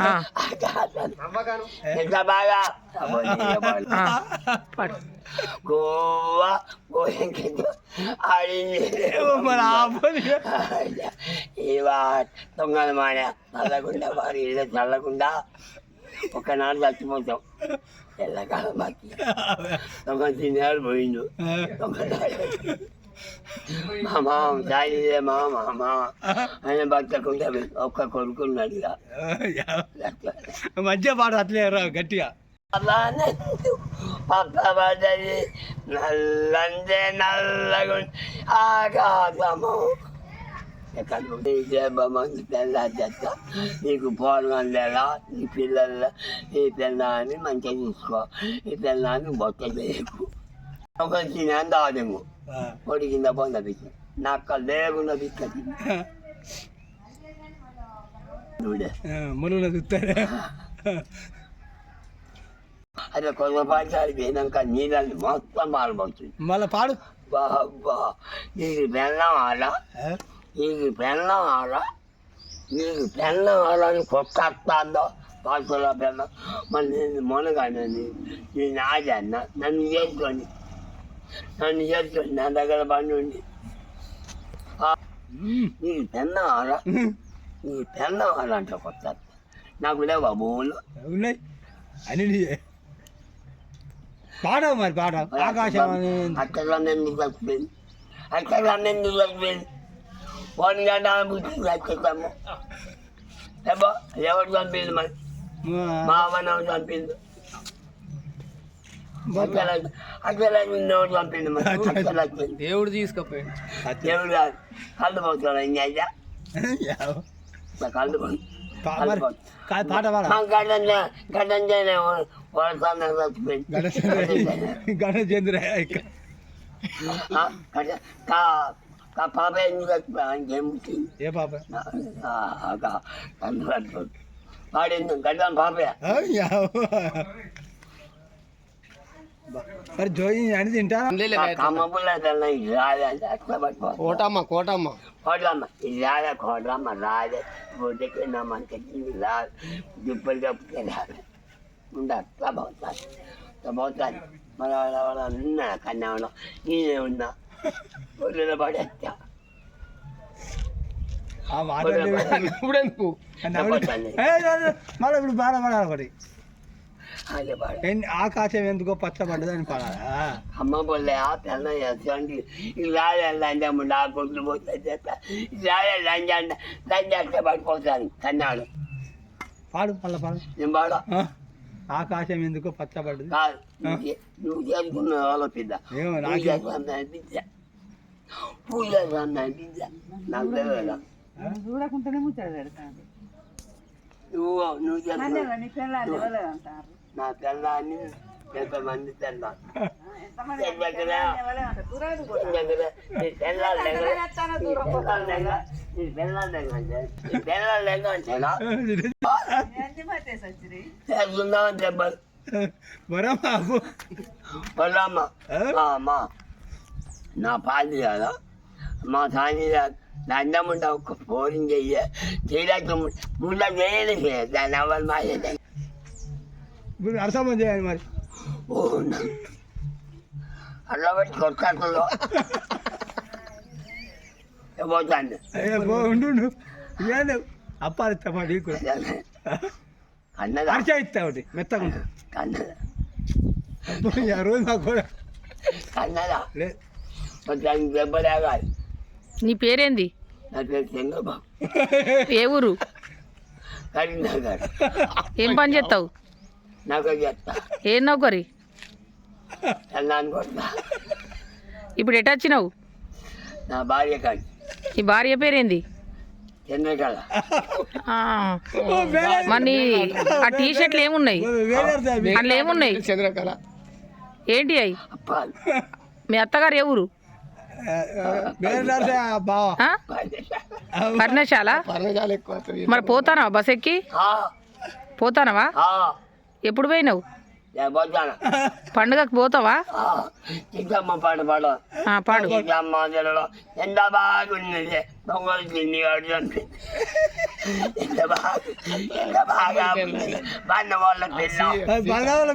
ఆ, ఎంత బాగా ఆ, పాడు గోవా గోయంకింది ఆడింది మరి ఆపని ఇవా దొంగల మాన చల్లకుండా వారి ఇల్లు చల్లకుండా ఒకనాడు చచ్చిపోతాం ఎల్లకాలం బాకి దొంగ తిన్నాడు పోయిండు దొంగనాడు మా మామ సాయిదే మా మామ ఆయన బతకుండా ఒక్క కొడుకున్నాడు మంచిగా పాడు అట్లే రా గట్టిగా. పక్కబడ్డది నల్లందే నల్లగుండి ఆకాశము పిల్ల చెత్త నీకు పోరగండేలా నీ పిల్లల ఈ పిల్లని మంచిగా చూసుకో. ఈ పిల్లని బొట్ట చేయకు. ఒక చిన్న దాదము పొడి కింద పొంద పిచ్చి నాకు లేకుండా చూడే మునుల చూస్తారే అదే కొలపాటి పోయినాక నీళ్ళని మొత్తం మారిపోతుంది మళ్ళీ పాడు బాబా నీకు బెల్లం ఆడ నీకు బెల్లం ఆడ నీకు బెల్లం ఆడని కొట్టేస్తాందో పాత్రలో బెల్లం మళ్ళీ నేను మొనగానని నేను ఆజాన్న నన్ను చేసుకొని నన్ను చేసుకొని నా దగ్గర పని ఉంది నీకు బెల్లం ఆడ నీకు బెల్లం ఆడంటే కొత్త. నాకు లేవా భూములు ఉన్నాయి. అని. పాడవు మరి పాడ ఆకాశం అక్కడ నేను చచ్చిపోయింది అక్కడ నేను వన్ గంట ఏమో ఎవరు చంపింది మరి? మా అమ్మ చంపింది. అక్కడ అక్కడ ఎవరు చంపింది మరి అక్కడ వచ్చింది దేవుడు తీసుకుపోయాడు ఎవరు కాదు కళ్ళు పోతాడు ఇంకా అయ్యా కళ్ళు పోయి పా- మరి కాదు పాట పాడ గడ్డం గడ్డం చేయలే వరసాన్ని చచ్చిపోయింది గణేష్ చంద్ర ఆ, గడ్డ- కా కా పాప ఎందుకు చచ్చిపోయింది ఇంకేముంటుంది ఏ పాప వాడింది గడ్డం పాపే మరి జోయి అని తింటా? కమ్మ పుల్ల తెల్ల ఇది రాదే అంటే అట్లా పట్టుకో. కోటమ్మ కోటమ్మ. కోట్లమ్మ ఇది రాదే కోట్లమ్మ రాదే బొడ్డకి నా మనకి ఇది రాదు దుప్పలు కప్పుకే రాదు ఉండ అట్లా పోతాను. అట్లా పోతాను. మన వాళ్ళ వాళ్ళ ఉన్నా కన్నా ఉన్నా. నేనే ఉన్నా పొద్దున పడేస్తా. ఆ మాట ఇప్పుడెందుకు? మళ్ళీ ఇప్పుడు బాగా పడాలి ఒకటి. అదే పడ ఎన్ని- ఆకాశం ఎందుకో పచ్చబడ్డదని పడాలా? అమ్మ పొల్లే ఆ తెల్ల చేస్తుంది ఇది రాలే లంజ ముందు ఆ కొట్లు పోతే చేస్తా. ఇది రాలే లంజ అంటే లంజ అంటే పడిపోతాను కన్నాడు పాడు మళ్ళీ పాడు. నేను పాడ? ఆకాశం ఎందుకో పచ్చబడ్డది. నువ్వు చేసుకున్న ఆలోచిద్దా ఏమో పూజ నాకే చూడకుండానే ముచ్చట పెడతాను నువ్వు నువ్వు నీ తెల్లాన్ని ఎంత మంది తెల్లా ఎంతమంది తెల్లాలి నీ పాది కదా? మా సాని దండం ఉంటే ఒక ఫోన్ చెయ్య. చేయలేక ముందు చేయలేదు. దాని అవ్వాలి మా ఇప్పుడు చేయాలి మరి. అట్లా పెట్టి కొట్టుకుంటుందో పోతాను ఉండు అప్పాలు ఇస్తా అరిచ ఇస్తా ఒకటి మెత్తగా ఉంటుంది. రోజు నాకు కూడా కన్నదా? నీ పేరేంది? నా పేరు చంద్రబాబు ఏ ఊరు? ఏం పని చేస్తావు? ఏం నౌకరి ఇప్పుడు ఎటు వచ్చినావు? నా భార్య కాదు నీ భార్య పేరేంది? చంద్రకళ మరి ఆ టీ షర్ట్లు ఏమున్నాయి అందులో ఏమున్నాయి? చంద్రకళ. ఏంటి అవి అప్పాలు. మీ అత్తగారు ఏ ఊరు? ఆ, ఆ, వేరే అర్థం బావ. ఆ? పర్ణశాల? మరి పోతానవా బస్ ఎక్కి? ఆ, పోతానవా? ఆ, ఎప్పుడు పోయినావు? పండుగకు పోతావా? చిక్కమ్మ పాట పాడు. ఆ, పాడు. చిక్కమ్మ జలలో ఎంత బాగున్నది? దొంగలు తిండి ఆడుతుంది ఎంత బాగా ఎంత బాగా ఉంది. బాన్న వాళ్ళ పిల్ల బంగాళ